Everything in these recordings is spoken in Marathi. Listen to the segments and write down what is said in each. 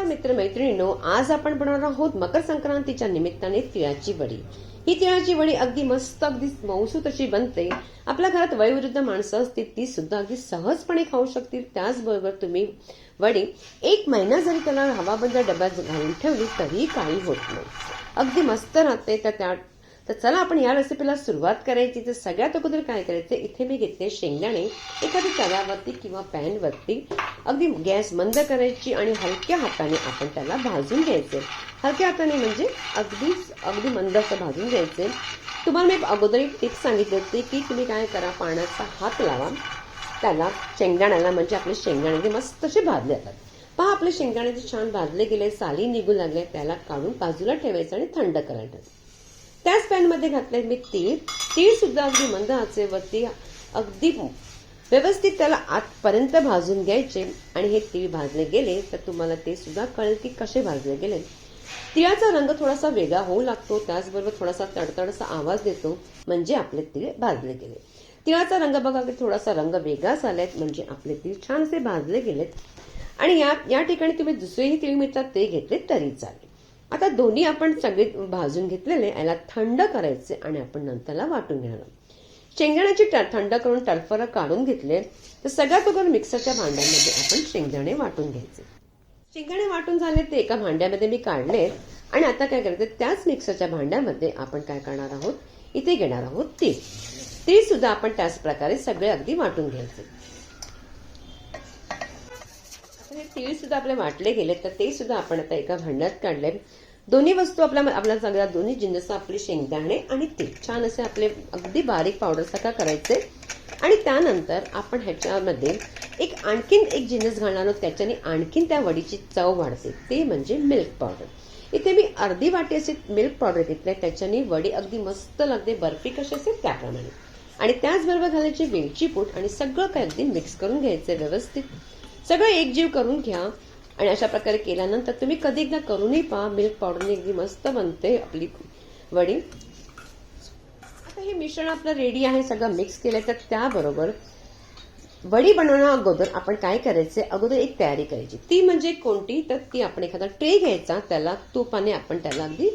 नमस्कार मित्रमैत्रिणींनो आज आपण बनवणार आहोत मकर संक्रांतीच्या निमित्ताने तिळाची वडी. ही तिळाची वडी अगदी मस्त अगदी मौसूत अशी बनते. आपल्या घरात वयोवृद्ध माणसं असतील ती सुद्धा अगदी सहजपणे खाऊ शकतील. त्याचबरोबर तुम्ही वडी एक महिना जरी त्याला हवाबंद डब्यात घालून ठेवली तरीही काही होत नाही. अगदी मस्त राहते तर त्या तर चला आपण या रेसिपीला सुरुवात करायची. तर सगळ्यात अगोदर काय करायचं इथे मी घेतले शेंगदाणे. एखाद्या तव्यावरती किंवा पॅनवरती अगदी गॅस बंद करायची आणि हलक्या हाताने आपण त्याला भाजून घ्यायचे. हलक्या हाताने म्हणजे अगदी अगदी मंद असं भाजून घ्यायचे. तुम्हाला मी अगोदर एक टिप्स सांगितली होती की तुम्ही काय करा पाण्याचा हात लावा. त्याला शेंगदाण्याला म्हणजे आपले शेंगदाणे मस्त असे भाजले जातात. पहा आपले शेंगदाणे जे छान भाजले गेले साली निघू लागले त्याला काढून बाजूला ठेवायचं आणि थंड करायचं. त्याच पॅनमध्ये घातले मी तीळ. तीळ सुद्धा अगदी मंद आचेवरती अगदी व्यवस्थित त्याला आतपर्यंत भाजून घ्यायचे. आणि हे तीळ भाजले गेले तर तुम्हाला ते सुद्धा कळेल की कसे भाजले गेले. तिळाचा रंग थोडासा वेगळा होऊ लागतो त्याचबरोबर थोडासा तडतडसा आवाज देतो म्हणजे आपले तीळ भाजले गेले. तिळाचा रंग बघा की थोडासा रंग वेगळा झालाय म्हणजे आपले तीळ छान असे भाजले गेलेत. आणि या या ठिकाणी तुम्ही दुसरेही तीळ मिळतात ते घेतले तरी चालेल. आता दोन्ही आपण सगळे भाजून घेतलेले याला थंड करायचे आणि आपण नंतरला वाटून घेणार. शेंगदाण्याची थंड करून टरफर काढून घेतले तर सगळ्यात अगोदर मिक्सरच्या भांड्यामध्ये आपण शेंगदाणे वाटून घ्यायचे. शेंगदाणे वाटून झाले ते एका भांड्यामध्ये मी काढले आणि आता काय करायचं त्याच मिक्सरच्या भांड्यामध्ये आपण काय करणार आहोत? इथे घेणार आहोत तीळ. तीळ सुद्धा आपण त्याच प्रकारे सगळे अगदी वाटून घ्यायचे. आता आपले वाटले गेले तर ते सुद्धा आपण आता एका भांड्यात काढले. दोन्ही वस्तू आपल्या आपल्या सगळ्या दोन्ही जिन्नस आपले शेंगदाणे आणि तीळ. छान असे आपले अगदी बारीक पावडरसारखा करायचे. आणि त्यानंतर आपण ह्याच्यामध्ये एक आणखीन एक जिन्नस घालणार आहोत. त्याच्याने आणखीन त्या वडीची चव वाढते. ते म्हणजे मिल्क पावडर इथे मी अर्धी वाटी असे मिल्क पावडर घेतले त्याच्याने वडी अगदी मस्त लागते. बर्फी कशी असेल त्याप्रमाणे. आणि त्याचबरोबर घालायची वेलची पूट आणि सगळं काही अगदी मिक्स करून घ्यायचं व्यवस्थित. सगळं एकजीव करून घ्या. आणि अशा प्रकारे केल्यानंतर तुम्ही कधी एकदा करूनही पहा मिल्क पावडरने अगदी मस्त बनते आपली वडी. आता हे मिश्रण आपलं रेडी आहे सगळं मिक्स केलं तर त्याबरोबर वडी बनवण्या अगोदर आपण काय करायचे अगोदर एक तयारी करायची. ती म्हणजे कोणती? तर ती आपण एखादा ट्रे घ्यायचा त्याला तुपाने आपण त्याला अगदी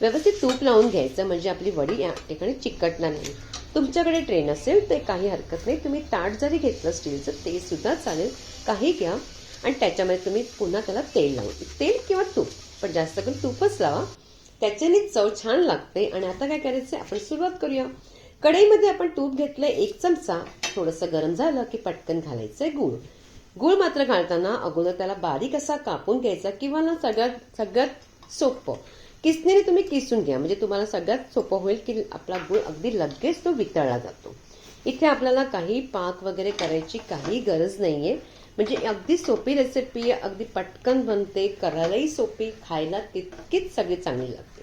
व्यवस्थित तूप लावून घ्यायचं म्हणजे आपली वडी या ठिकाणी चिकटणार नाही. तुमच्याकडे ट्रेन असेल तर काही हरकत नाही. तुम्ही ताट जरी घेतलं स्टीलचं ते सुद्धा चालेल. काही घ्या. आणि त्याच्यामध्ये तुम्ही पुन्हा त्याला तेल लावून तेल किंवा तूप. पण जास्त करून तूपच लावा. त्याच्याने चव छान लागते. आणि आता काय करायचं आपण सुरुवात करूया. कढईमध्ये आपण तूप घेतलं एक चमचा. थोडंसं गरम झालं की पटकन घालायचंय गूळ. गूळ मात्र घालताना अगोदर त्याला बारीक असा कापून घ्यायचा किंवा ना सगळ्यात सगळ्यात सोपं. किसनेने तुम्ही किसून घ्या? म्हणजे तुम्हाला सगळ्यात सोपं होईल की आपला गुळ अगदी लगेच तो वितळला जातो. इथे आपल्याला काही पाक वगैरे करायची काही गरज नाहीये. म्हणजे अगदी सोपी रेसिपी अगदी पटकन बनते करायलाही सोपी खायला तितकीच सगळी चांगली लागते.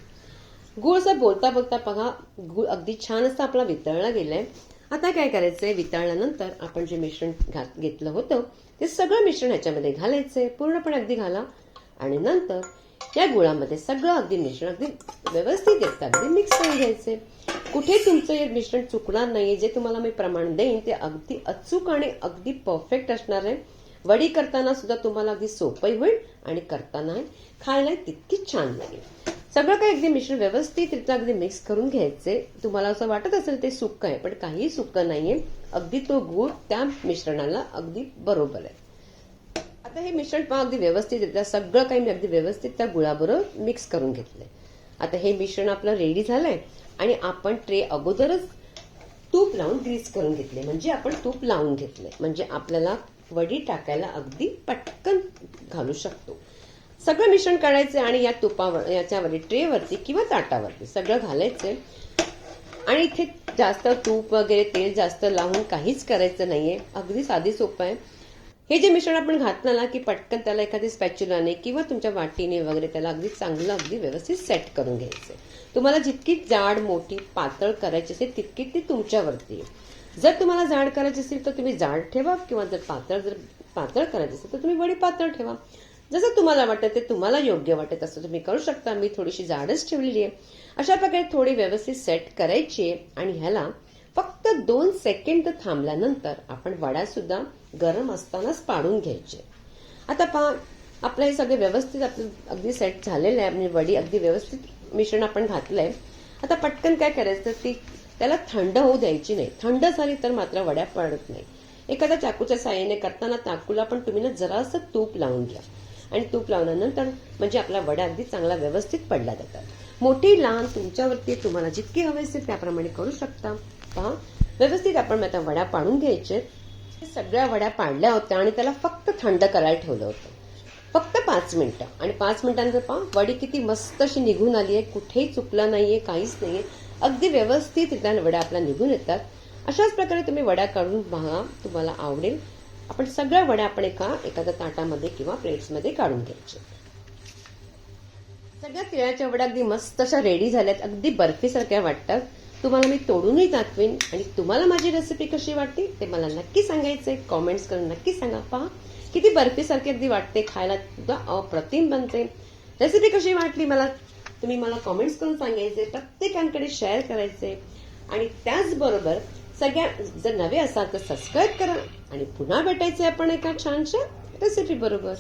गुळ असं बोलता बोलता बघा गुळ अगदी छान असं आपला वितळला गेलाय. आता काय करायचंय? वितळल्यानंतर आपण जे मिश्रण घात घेतलं होतं ते सगळं मिश्रण ह्याच्यामध्ये घालायचंय. पूर्णपणे अगदी घाला. आणि नंतर त्या गुळामध्ये सगळं अगदी मिश्रण अगदी व्यवस्थित येतं अगदी मिक्स करून घ्यायचे. कुठे तुमचं हे मिश्रण चुकणार नाही जे तुम्हाला मी प्रमाण देईन ते अगदी अचूक आणि अगदी परफेक्ट असणार आहे. वडी करताना सुद्धा तुम्हाला अगदी सोपंही होईल आणि करताना खायला तितकी छान लागेल. सगळं काही अगदी मिश्रण व्यवस्थितरित्या अगदी मिक्स करून घ्यायचे. तुम्हाला असं वाटत असेल ते सुक्क आहे पण काही सुक्क नाहीये. अगदी तो गूळ त्या मिश्रणाला अगदी बरोबर आहे. आता हे मिश्रण पहा अगदी व्यवस्थितरित्या सगळं काही मी अगदी व्यवस्थित त्या गुळाबरोबर मिक्स करून घेतलंय. आता हे मिश्रण आपलं रेडी झालंय आणि आपण ट्रे अगोदरच तूप लावून ग्रीस करून घेतले म्हणजे आपण तूप लावून घेतले म्हणजे आपल्याला वडी टाकायला अगदी पटकन घालू शकतो. सगळं मिश्रण काढायचं आणि या तुपावर याच्यावरती ट्रेवरती किंवा ताटावरती सगळं घालायचं. आणि इथे जास्त तूप वगैरे तेल जास्त लावून काहीच करायचं नाहीये. अगदी साधी सोपं आहे. हे जे मिश्रण आपण घातलं ना की पटकन त्याला एखादी स्पॅच्युलाने किंवा तुमच्या वाटीने वगैरे त्याला अगदी चांगलं अगदी व्यवस्थित सेट करून घ्यायचं. तुम्हाला जितकी जाड मोठी पातळ करायची असेल तितकी ती तुमच्यावरती आहे जर तुम्हाला जाड करायची असेल तर तुम्ही जाड ठेवा. किंवा जर पातळ जर पातळ करायची असेल तर तुम्ही वडी पातळ ठेवा. जसं तुम्हाला वाटतं ते तुम्हाला योग्य वाटत असं तुम्ही करू शकता. मी थोडीशी जाडच ठेवलेली आहे. अशा प्रकारे थोडी व्यवस्थित सेट करायची आहे. आणि ह्याला फक्त दोन सेकंड थांबल्यानंतर आपण वड्या सुद्धा गरम असतानाच पाडून घ्यायचे. आता पहा आपलं हे सगळे व्यवस्थित आपलं अगदी सेट झालेलं आहे. म्हणजे वडी अगदी व्यवस्थित मिश्रण आपण घातलंय. आता पटकन काय करायचं ती त्याला थंड होऊ द्यायची नाही. थंड झाली तर मात्र वड्या पडत नाही. एखाद्या चाकूच्या साह्याने करताना चाकूला पण तुम्ही ना जरासं तूप लावून घ्या. आणि तूप लावल्यानंतर म्हणजे आपला वड्या अगदी चांगला व्यवस्थित पडला जातात. मोठी लहान तुमच्यावरती तुम्हाला जितकी हवे असतील त्याप्रमाणे करू शकता. पहा व्यवस्थित आपण आता वड्या पाडून घ्यायचे. सगळ्या वड्या पाडल्या होत्या आणि त्याला फक्त थंड करायला ठेवलं होतं. फक्त पाच मिनिटं. आणि पाच मिनिटांचं पहा वडी किती मस्त अशी निघून आली आहे. कुठेही चुकलं नाही आहे काहीच नाही आहे अगदी व्यवस्थित त्या वड्या आपल्या निघून येतात. अशाच प्रकारे तुम्ही वड्या काढून पहा तुम्हाला आवडेल. आपण सगळ्या वड्या आपण एका एखाद्या ताटामध्ये किंवा प्लेट्समध्ये काढून घ्यायच्या सगळ्या तिळाच्या वड्या अगदी मस्त अशा रेडी झाल्यात. अगदी बर्फीसारख्या वाटतात. तुम्हाला मी तोडूनही दाखवेन. आणि तुम्हाला माझी रेसिपी कशी वाटते ते मला नक्की सांगायचंय. कॉमेंट्स करून नक्की सांगा. पहा किती बर्फीसारखी अगदी वाटते खायला. सुद्धा अप्रतिम बनते. रेसिपी कशी वाटली मला? तुम्ही मला कॉमेंट्स करून सांगायचे प्रत्येकांकडे शेअर करायचे. आणि त्याचबरोबर सगळ्या जर नवे असाल तर सबस्क्राईब करा. आणि पुन्हा भेटायचे आपण एका छानशा रेसिपी बरोबर.